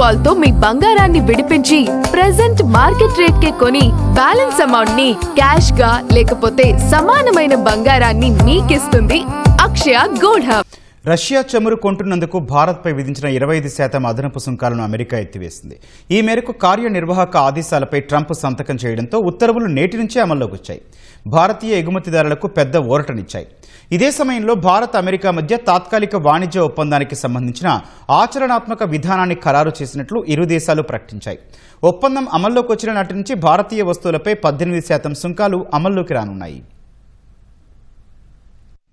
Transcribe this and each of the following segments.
కాల్తో మీ బంగారాన్ని విడిపించి present market rate కే కొని బ్యాలెన్స్ అమౌంట్ని క్యాష్గా లేకపోతే సమానమైన బంగారాన్ని మీకిస్తుంది అక్షయ గోల్డ్ హబ్ రష్యా చమురు కొంటున్నందుకు భారత్పై విధించిన ఇరవై ఐదు శాతం అదనపు సుంకాలను అమెరికా ఎత్తివేసింది. ఈ మేరకు కార్యనిర్వాహక ఆదేశాలపై ట్రంప్ సంతకం చేయడంతో ఉత్తర్వులు నేటి నుంచే అమల్లోకి వచ్చాయి. భారతీయ ఎగుమతిదారులకు పెద్ద ఊరటనిచ్చాయి. ఇదే సమయంలో భారత్ అమెరికా మధ్య తాత్కాలిక వాణిజ్య ఒప్పందానికి సంబంధించిన ఆచరణాత్మక విధానాన్ని ఖరారు చేసినట్లు ఇరు దేశాలు ప్రకటించాయి. ఒప్పందం అమల్లోకి వచ్చిన నాటి నుంచి భారతీయ వస్తువులపై పద్దెనిమిది శాతం సుంకాలు అమల్లోకి రానున్నాయి.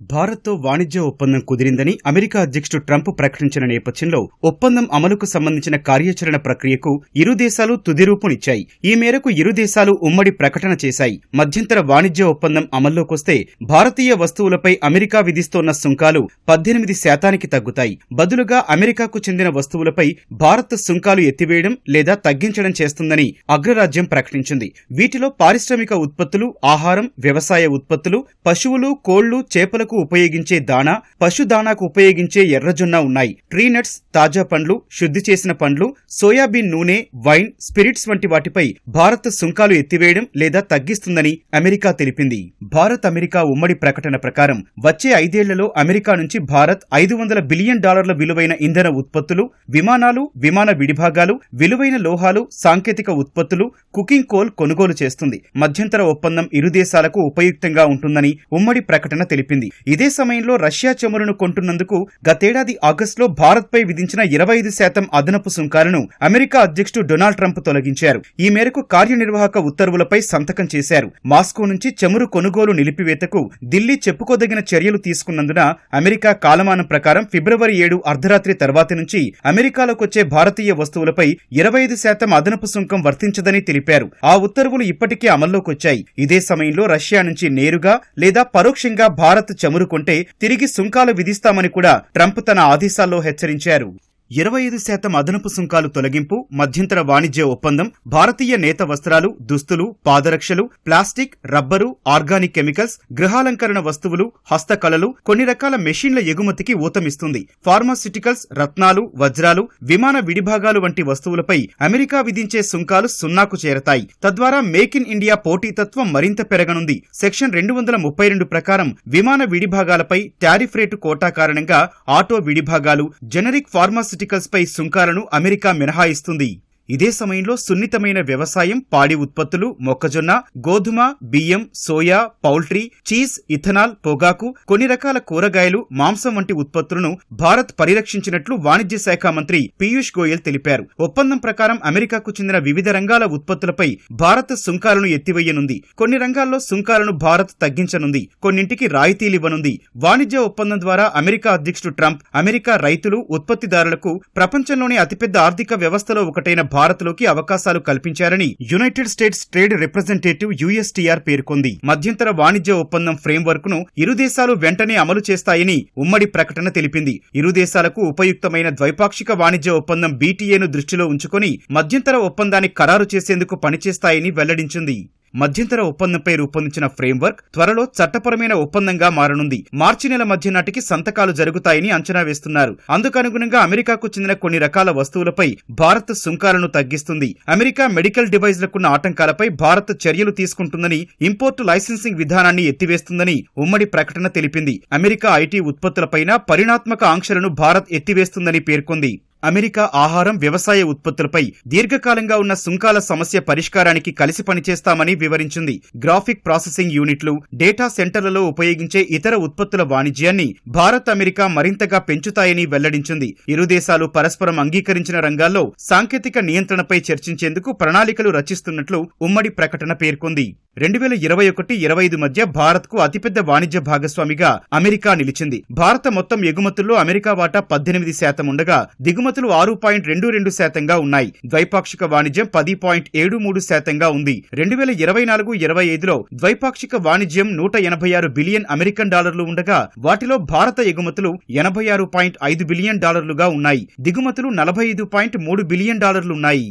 భారత్తో వాణిజ్య ఒప్పందం కుదిరిందని అమెరికా అధ్యక్షుడు ట్రంప్ ప్రకటించిన నేపథ్యంలో ఒప్పందం అమలుకు సంబంధించిన కార్యాచరణ ప్రక్రియకు ఇరు దేశాలు తుది రూపునిచ్చాయి. ఈ మేరకు ఇరు దేశాలు ఉమ్మడి ప్రకటన చేశాయి. మధ్యంతర వాణిజ్య ఒప్పందం అమల్లోకొస్తే భారతీయ వస్తువులపై అమెరికా విధిస్తోన్న సుంకాలు పద్దెనిమిది శాతానికి తగ్గుతాయి. బదులుగా అమెరికాకు చెందిన వస్తువులపై భారత్ సుంకాలు ఎత్తివేయడం లేదా తగ్గించడం చేస్తుందని అగ్రరాజ్యం ప్రకటించింది. వీటిలో పారిశ్రామిక ఉత్పత్తులు ఆహారం వ్యవసాయ ఉత్పత్తులు పశువులు కోళ్ళు పశువులకు ఉపయోగించే దాణా పశు దాణాకు ఉపయోగించే ఎర్రజొన్న ఉన్నాయి. ట్రీ నట్స్ తాజా పండ్లు శుద్ధి చేసిన పండ్లు సోయాబీన్ నూనె వైన్ స్పిరిట్స్ వంటి వాటిపై భారత్ సుంకాలు ఎత్తివేయడం లేదా తగ్గిస్తుందని అమెరికా తెలిపింది. భారత్ అమెరికా ఉమ్మడి ప్రకటన ప్రకారం వచ్చే ఐదేళ్ళలో అమెరికా నుంచి భారత్ ఐదు వందల బిలియన్ డాలర్ల విలువైన ఇంధన ఉత్పత్తులు విమానాలు విమాన విడిభాగాలు విలువైన లోహాలు సాంకేతిక ఉత్పత్తులు కుకింగ్ కోల్ కొనుగోలు చేస్తుంది. మధ్యంతర ఒప్పందం ఇరు దేశాలకు ఉపయుక్తంగా ఉంటుందని ఉమ్మడి ప్రకటన తెలిపింది. ఇదే సమయంలో రష్యా చమురును కొంటున్నందుకు గతేడాది ఆగస్టులో భారత్పై విధించిన ఇరవై ఐదు శాతం అదనపు సుంకాలను అమెరికా అధ్యక్షుడు డొనాల్డ్ ట్రంప్ తొలగించారు. ఈ మేరకు కార్యనిర్వాహక ఉత్తర్వులపై సంతకం చేశారు. మాస్కో నుంచి చమురు కొనుగోలు నిలిపివేతకు ఢిల్లీ చెప్పుకోదగిన చర్యలు తీసుకున్నందున అమెరికా కాలమానం ప్రకారం ఫిబ్రవరి ఏడు అర్ధరాత్రి తర్వాత నుంచి అమెరికాలోకొచ్చే భారతీయ వస్తువులపై ఇరవై ఐదు శాతం అదనపు సుంకం వర్తించదని తెలిపారు. ఆ ఉత్తర్వులు ఇప్పటికే అమల్లోకొచ్చాయి. ఇదే సమయంలో రష్యా నుంచి నేరుగా లేదా పరోక్షంగా భారత్ చమురుకుంటే తిరిగి సుంకాలు విధిస్తామని కూడా ట్రంప్ తన ఆదేశాల్లో హెచ్చరించారు. ఇరవై ఐదు శాతం అదనపు సుంకాలు తొలగింపు మధ్యంతర వాణిజ్య ఒప్పందం భారతీయ నేత వస్త్రాలు దుస్తులు పాదరక్షలు ప్లాస్టిక్ రబ్బరు ఆర్గానిక్ కెమికల్స్ గృహాలంకరణ వస్తువులు హస్తకళలు కొన్ని రకాల మెషిన్ల ఎగుమతికి ఊతమిస్తుంది. ఫార్మాస్యూటికల్స్ రత్నాలు వజ్రాలు విమాన విడిభాగాలు వంటి వస్తువులపై అమెరికా విధించే సుంకాలు సున్నాకు చేరతాయి. తద్వారా మేక్ ఇన్ ఇండియా పోటీతత్వం మరింత పెరగనుంది. సెక్షన్ రెండు వందల ముప్పై రెండు ప్రకారం విమాన విడిభాగాలపై టారిఫ్ రేటు కోటా కారణంగా ఆటో విడిభాగాలు జెనరిక్ ఫార్మాసి పై సుంకాలను అమెరికా మినహాయిస్తుంది. ఇదే సమయంలో సున్నితమైన వ్యవసాయం పాడి ఉత్పత్తులు మొక్కజొన్న గోధుమ బియ్యం సోయా పౌల్ట్రీ చీజ్ ఇథనాల్ పొగాకు కొన్ని రకాల కూరగాయలు మాంసం వంటి ఉత్పత్తులను భారత్ పరిరక్షించినట్లు వాణిజ్య శాఖ మంత్రి పీయూష్ గోయల్ తెలిపారు. ఒప్పందం ప్రకారం అమెరికాకు చెందిన వివిధ రంగాల ఉత్పత్తులపై భారత్ సుంకాలను ఎత్తివేయనుంది. కొన్ని రంగాల్లో సుంకాలను భారత్ తగ్గించనుంది. కొన్నింటికి రాయితీలివ్వనుంది. వాణిజ్య ఒప్పందం ద్వారా అమెరికా అధ్యక్షుడు ట్రంప్ అమెరికా రైతులు ఉత్పత్తిదారులకు ప్రపంచంలోని అతిపెద్ద ఆర్థిక వ్యవస్థలో ఒకటైన భారత్లోకి అవకాశాలు కల్పించారని United States trade representative USTR పేర్కొంది. మధ్యంతర వాణిజ్య ఒప్పందం ఫ్రేమ్వర్క్ను ఇరు దేశాలు వెంటనే అమలు చేస్తాయని ఉమ్మడి ప్రకటన తెలిపింది. ఇరు దేశాలకు ఉపయుక్తమైన ద్వైపాక్షిక వాణిజ్య ఒప్పందం బీటీఏను దృష్టిలో ఉంచుకొని మధ్యంతర ఒప్పందాన్ని ఖరారు చేసేందుకు పనిచేస్తాయని వెల్లడించింది. మధ్యంతర ఒప్పందంపై రూపొందించిన ఫ్రేమ్వర్క్ త్వరలో చట్టపరమైన ఒప్పందంగా మారనుంది. మార్చి నెల మధ్య నాటికి సంతకాలు జరుగుతాయని అంచనా వేస్తున్నారు. అందుకనుగుణంగా అమెరికాకు చెందిన కొన్ని రకాల వస్తువులపై భారత్ సుంకాలను తగ్గిస్తుంది. అమెరికా మెడికల్ డివైజ్లకున్న ఆటంకాలపై భారత్ చర్యలు తీసుకుంటుందని ఇంపోర్ట్ లైసెన్సింగ్ విధానాన్ని ఎత్తివేస్తుందని ఉమ్మడి ప్రకటన తెలిపింది. అమెరికా ఐటీ ఉత్పత్తులపైన పరిణాత్మక ఆంక్షలను భారత్ ఎత్తివేస్తుందని పేర్కొంది. అమెరికా ఆహారం వ్యవసాయ ఉత్పత్తులపై దీర్ఘకాలంగా ఉన్న సుంకాల సమస్య పరిష్కారానికి కలిసి పనిచేస్తామని వివరించింది. గ్రాఫిక్ ప్రాసెసింగ్ యూనిట్లు డేటా సెంటర్లలో ఉపయోగించే ఇతర ఉత్పత్తుల వాణిజ్యాన్ని భారత్ అమెరికా మరింతగా పెంచుతాయని వెల్లడించింది. ఇరు దేశాలు పరస్పరం అంగీకరించిన రంగాల్లో సాంకేతిక నియంత్రణపై చర్చించేందుకు ప్రణాళికలు రచిస్తున్నట్లు ఉమ్మడి ప్రకటన పేర్కొంది. రెండు వేల ఇరవై ఒకటి ఇరవై ఐదు మధ్య భారత్కు అతిపెద్ద వాణిజ్య భాగస్వామిగా అమెరికా నిలిచింది. భారత మొత్తం ఎగుమతుల్లో అమెరికా వాటా పద్దెనిమిది శాతం ఉండగా దిగుమతి ఎగుమతులు ఆరు పాయింట్ రెండు రెండు శాతంగా ఉన్నాయి. ద్వైపాక్షిక వాణిజ్యం పది పాయింట్ ఏడు మూడు శాతంగా ఉంది. రెండు వేల ఇరవై నాలుగు ఇరవై ఐదులో ద్వైపాక్షిక వాణిజ్యం నూట ఎనభై ఆరు బిలియన్ అమెరికన్ డాలర్లు ఉండగా వాటిలో భారత ఎగుమతులు ఎనభై ఆరు పాయింట్ ఐదు బిలియన్ డాలర్లుగా ఉన్నాయి. దిగుమతులు నలభై ఐదు పాయింట్ మూడు బిలియన్ డాలర్లున్నాయి